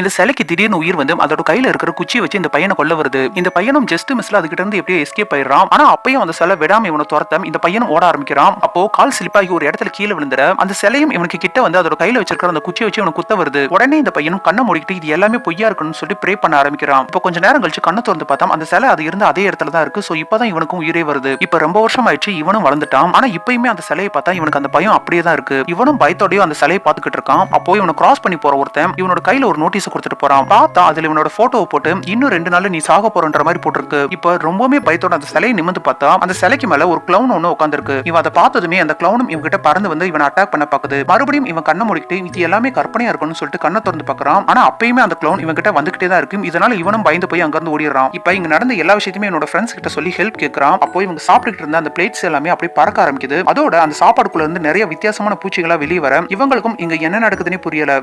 இந்த சிலைக்கு திடீர்னு உயிர் வந்து அதோட கையில இருக்கிற குச்சியை வச்சு இந்த பையனை கொல்ல வருது. இந்த பையனும் ஜஸ்ட் மிஸ்ல அதுகிட்ட இருந்து எப்படியோ எஸ்கேப் ஆயிடுறான். ஆனா அப்பயும் அந்த சிலை விடாம இவனை துரத்த இந்த பையனும் ஓட ஆரம்பிக்கிறான். அப்போ கால் ஸ்லிப்பாகி ஒரு இடத்துல கீழே விழுந்துற அந்த சிலையும் இவனுக்கு கிட்ட வந்து அதோட கையில வச்சிருக்கிற அந்த குச்சியை வச்சு இவனுக்கு குத்த வருது. உடனே இந்த பையனும் கண்ணை மூடிக்கிட்டு இது எல்லாமே பொய்யா இருக்கணும்னு சொல்லி ப்ரே பண்ண ஆரம்பிக்கிறான். இப்போ கொஞ்ச நேரம் கழிச்சு கண்ணை திறந்து பார்த்தா அந்த சிலை அது இருந்த அதே இடத்துல தான் இருக்கு. சோ இப்பதான் இவனுக்கும் உயிரே வருது. இப்ப ரொம்ப வருஷம் ஆயிடுச்சு இவனும் வளர்ந்துட்டான். ஆனா இப்பயுமே அந்த சிலையை பார்த்தா இவனுக்கு அந்த பயம் அப்படியே தான் இருக்கு. இவனும் பயத்தோடய அந்த சிலையை பார்த்துக்கிட்டு இருக்கான். அப்போ இவனை கிராஸ் பண்ணி போற ஒருத்தன் இவனோட கையில ஒரு நோட்டீஸ் கொடுத்துட்டு போறான். பார்த்தா அதுல இவனோட போட்டோவை போட்டு இன்னும் ரெண்டு நாள்ல நீ சாக போறன்ற மாதிரி போட்டிருக்கு. இப்ப ரொம்பவுமே பயத்தோட அந்த சிலையை நிமிந்து பார்த்தா அந்த சிலைக்கு மேல ஒரு கிளவுன் ஒண்ணு உட்காந்துருக்கு இவன் அதை பார்த்ததுமே அந்த கிளவுனும் இவன் கிட்ட பறந்து வந்து இவன் அட்டாக் பண்ண பாக்குது மறுபடியும் இவன் கண்ணை மூடிக்கிட்டு இது எல்லாமே கற்பனையா இருக்கும்னு சொல்லிட்டு கண்ணை திறந்து பாக்குறான் ஆனா அப்பயுமே அந்த கிளவுன் இவன் கிட்ட வந்துகிட்டே தான் இருக்கு. இதனால இவனும் பயந்து போய் அங்கிருந்து ஓடிடுறான். இப்ப இங்க நடந்த எல்லா விஷயத்தையுமே என்னோட ஃப்ரெண்ட்ஸ் கிட்ட சொல்லி ஹெல்ப் கேட்கறான் அப்போ இவங்க சாப்பிட்டுட்டு இருந்த அந்த பிளேட்ஸ் எல்லாமே அப்படியே பறக்க ஆரம்பிக்குது. அதோட அந்த சாப்பாடுக்குள்ள இருந்து நிறைய வித்தியாசமான பூச்சிகளா வெளியே வர இவங்களுக்கும் இங்க என்ன நடக்குதுன்னே புரியல.